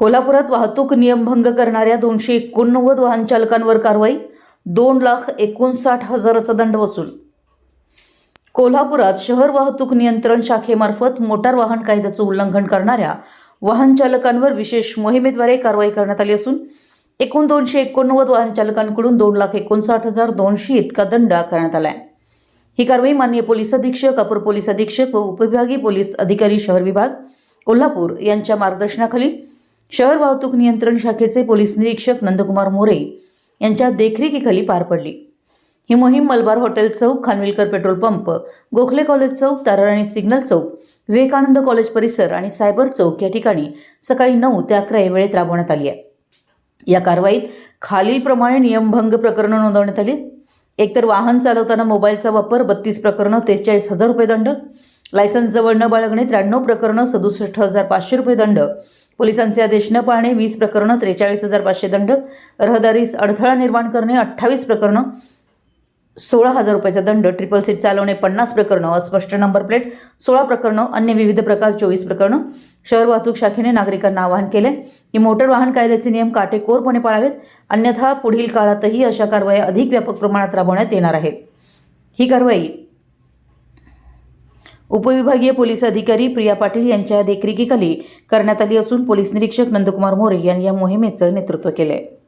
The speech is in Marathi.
कोल्हापुरात वाहतूक नियमभंग करणाऱ्या दोनशे एकोणनव्वद वाहन चालकांवर कारवाई दोन लाख एकोणसाठ हजाराचा दंड वसूल. कोल्हापुरात शहर वाहतूक नियंत्रण शाखेमार्फत मोटार वाहन कायद्याचं उल्लंघन करणाऱ्या वाहन चालकांवर विशेष मोहिमेद्वारे कारवाई करण्यात आली असून एकूण दोनशे एकोणनव्वद वाहन चालकांकडून दोन लाख एकोणसाठ हजार दोनशे इतका दंड आकारण्यात आला आहे ही कारवाई मान्य पोलीस अधीक्षक अपर पोलीस अधीक्षक व उपविभागीय पोलीस अधिकारी शहर विभाग कोल्हापूर यांच्या मार्गदर्शनाखाली शहर वाहतूक नियंत्रण शाखेचे पोलीस निरीक्षक नंदकुमार मोरे यांच्या देखरेखीखाली पार पडली. ही मोहीम मलबार हॉटेल चौक Khanwilkar petrol pump Gokhale college चौक ताराराणी सिग्नल चौक विवेकानंद कॉलेज परिसर आणि सायबर चौक या ठिकाणी सकाळी नऊ ते अकरा या वेळेत राबवण्यात आली आहे. या कारवाईत खालीलप्रमाणे नियमभंग प्रकरणं नोंदवण्यात आली. एकतर वाहन चालवताना मोबाईलचा वापर बत्तीस प्रकरणं त्रेचाळीस हजार रुपये दंड लायसन्स जवळ न बाळगणे त्र्याण्णव प्रकरणं सदुसष्ट हजार पाचशे रुपये दंड पोलिसांचे आदेश न पाळणे वीस प्रकरणं त्रेचाळीस हजार पाचशे दंड रहदारीस अडथळा निर्माण करणे अठ्ठावीस प्रकरणं सोळा हजार रुपयाचा दंड ट्रिपल सीट चालवणे पन्नास प्रकरणं अस्पष्ट नंबर प्लेट सोळा प्रकरणं अन्य विविध प्रकार चोवीस प्रकरणं. शहर वाहतूक शाखेने नागरिकांना आवाहन केले की मोटर वाहन कायद्याचे नियम काटेकोरपणे पाळावेत अन्यथा पुढील काळातही अशा कारवाया अधिक व्यापक प्रमाणात राबवण्यात येणार आहेत. ही कारवाई उपविभागीय पोलीस अधिकारी प्रिया पाटील यांच्या देखरेखीखाली करण्यात आली असून पोलीस निरीक्षक नंदकुमार मोरे यांनी या मोहिमेचं नेतृत्व केलं आहे